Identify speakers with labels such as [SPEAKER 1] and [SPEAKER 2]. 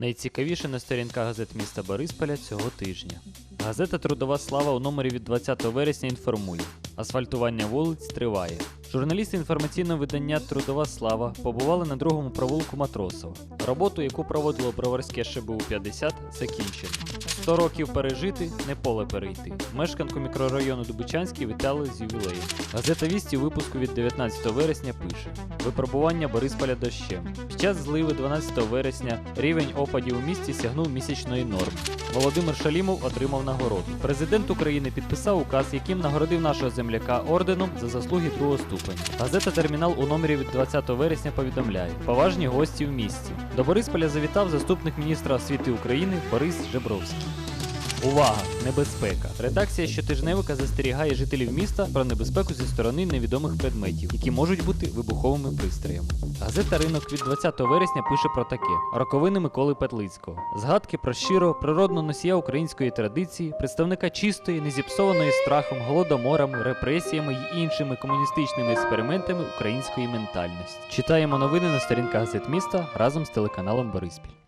[SPEAKER 1] Найцікавіше на сторінках газет міста Борисполя цього тижня. Газета Трудова слава у номері від 20 вересня інформує: асфальтування вулиць триває. Журналісти інформаційного видання Трудова слава побували на другому провулку Матросова. Роботу, яку проводило Броварське ШБУ 50, закінчено. 100 років пережити, не поле перейти. Мешканку мікрорайону Дубичанський вітали з ювілеєм. Газета Вісті у випуску від 19 вересня пише: Випробування Борисполя дощем. Під час зливи 12 вересня рівень опадів у місті сягнув місячної норми. Володимир Шалімов отримав нагороду. Президент України підписав указ, яким нагородив нашого земляка орденом за заслуги другого ступеня. Газета Термінал у номері від 20 вересня повідомляє: поважні гості в місті. До Борисполя завітав заступник міністра освіти України Борис Жебровський. Увага! Небезпека! Редакція щотижневика застерігає жителів міста про небезпеку зі сторони невідомих предметів, які можуть бути вибуховими пристроями. Газета Ринок від 20 вересня пише про таке: роковини Миколи Петлицького, згадки про щирого природного носія української традиції, представника чистої, незіпсованої страхом, голодоморами, репресіями й іншими комуністичними експериментами української ментальності. Читаємо новини на сторінках газет міста разом з телеканалом Бориспіль.